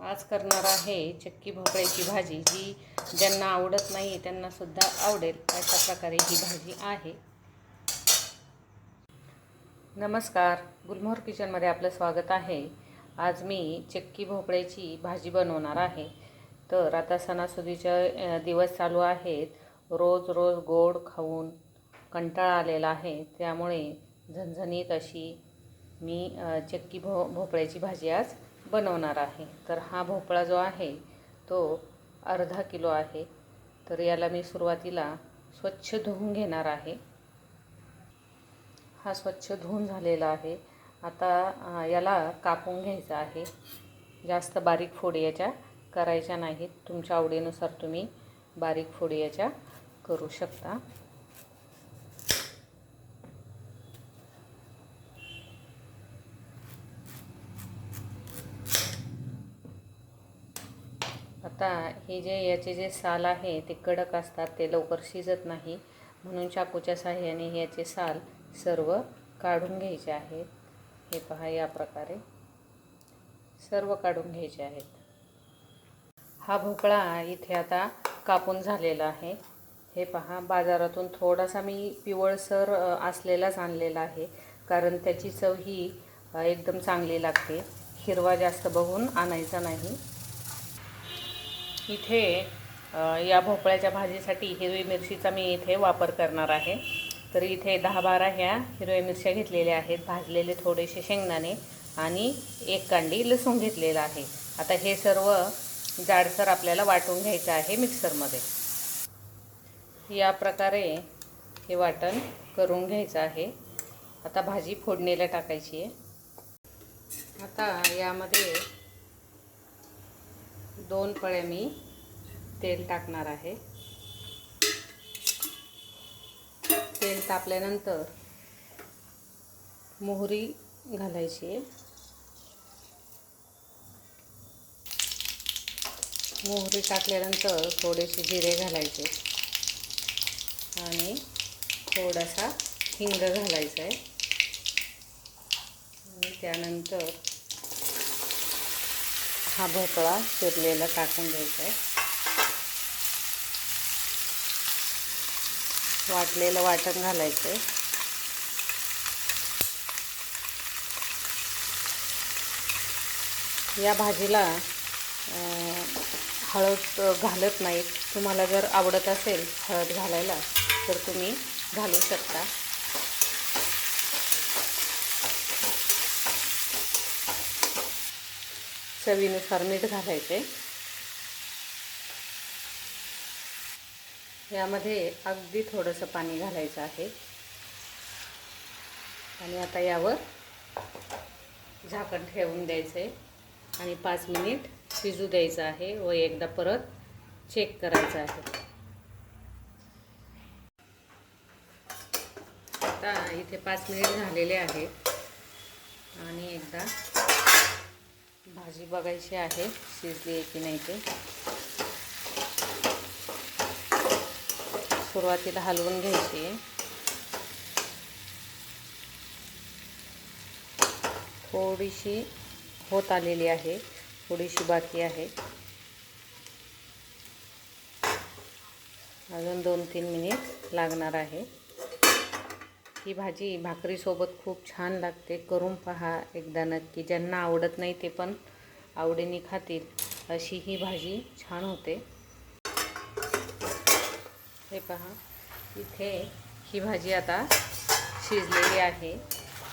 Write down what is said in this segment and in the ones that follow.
आज करणार आहे चक्की भोपळ्याची भाजी जी ज्यांना आवडत नाही त्यांनासुद्धा आवडेल. अशा प्रकारे ही भाजी आहे. नमस्कार. गुलमोहर किचनमध्ये आपलं स्वागत आहे. आज मी चक्की भोपळ्याची भाजी बनवणार आहे. तर आता सणासुदीच्या दिवस चालू आहेत. रोज रोज गोड खाऊन कंटाळा आलेला आहे. त्यामुळे झणझणीत अशी मी चक्की भो भोपळ्याची भाजी आज बनवणार आहे. तर हा भोपळा जो आहे तो अर्धा किलो आहे. तर याला मी सुरुवातीला स्वच्छ धुवून घेणार आहे. हा स्वच्छ धुवून झालेला आहे. आता याला कापून घ्यायचा आहे. जास्त बारीक फोडी याच्या करायच्या नाहीत. तुमच्या आवडीनुसार तुम्ही बारीक फोडी याच्या करू शकता. आता हे जे याचे जे साल आहे ते कडक असतात ते लवकर शिजत नाही. म्हणून चाकूच्या साह्याने याचे साल सर्व काढून घ्यायचे आहेत. हे पहा या प्रकारे. सर्व काढून घ्यायचे आहेत. हा भोपळा इथे आता कापून झालेला आहे. हे पहा बाजारातून थोडासा मी पिवळसर असलेलाच आणलेला आहे. कारण त्याची चव ही एकदम चांगली लागते. हिरवा जास्त बघून आणायचा नाही. इथे या भोपळ्याच्या भाजीसाठी हिरवी मिरचीचा मी इथे वापर करणार आहे. तर इथे दहा बारा ह्या हिरव्या मिरच्या घेतलेल्या आहेत. भाजलेले थोडेसे शेंगदाणे आणि एक कांडी लसूण घेतलेला आहे. आता हे सर्व जाडसर आपल्याला वाटून घ्यायचं आहे मिक्सरमध्ये. या प्रकारे हे वाटण करून घ्यायचं आहे. आता भाजी फोडणीला टाकायची आहे. आता यामध्ये दोन पळे मी तेल टाकणार आहे. तेल तापल्यानंतर मोहरी घालायची आहे. मोहरी टाकल्यानंतर थोडेसे जिरे घालायचे आणि थोडासा हिंग घालायचा आहे. आणि त्यानंतर हा भोपळा चिरलेला टाकून द्यायचा आहे. वाटलेलं वाटण घालायचं आहे. या भाजीला हळद घालत नाहीत. तुम्हाला जर आवडत असेल हळद घालायला तर तुम्ही घालू शकता. चवीनुसार मीठ घालायचे. यामध्ये अगदी थोडंसं पाणी घालायचं आहे. आणि आता यावर झाकण ठेवून द्यायचं. आहे आणि पाच मिनिट शिजू द्यायचं आहे व एकदा परत चेक करायचं आहे. आता इथे पाच मिनिट झालेले आहेत. आणि एकदा भाजी बघायची आहे शिजली आहे की नाही ते. सुरुवातीला हलवून घ्यायची. आहे थोडीशी होत आलेली आहे थोडीशी बाकी आहे. अजून दोन तीन मिनिट लागणार आहे. ही भाजी भाकरीसोबत खूप छान लागते. करून पहा एकदा नक्की. ज्यांना आवडत नाही ते पण आवडीने खातील. अशी ही भाजी छान होते. हे पहा. इथे ही भाजी आता शिजलेली आहे.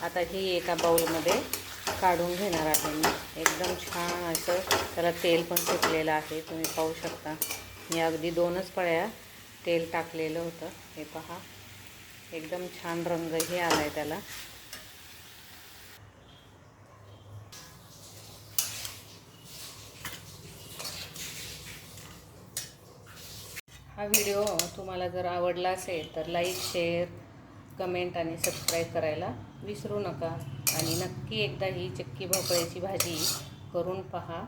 आता ही एका बाऊलमध्ये काढून घेणार आहे मी. एकदम छान असं त्याला तेल पण सुटलेलं आहे. तुम्ही पाहू शकता. मी अगदी दोनच पळ्या तेल टाकलेलं होतं. हे पहा. एकदम छान रंगही आला आहे त्याला. हा व्हिडिओ तुम्हाला जर आवडला असेल तर लाईक शेअर कमेंट आणि सबस्क्राईब करायला विसरू नका. आणि नक्की एकदा ही चक्की भोपळ्याची भाजी करून पहा.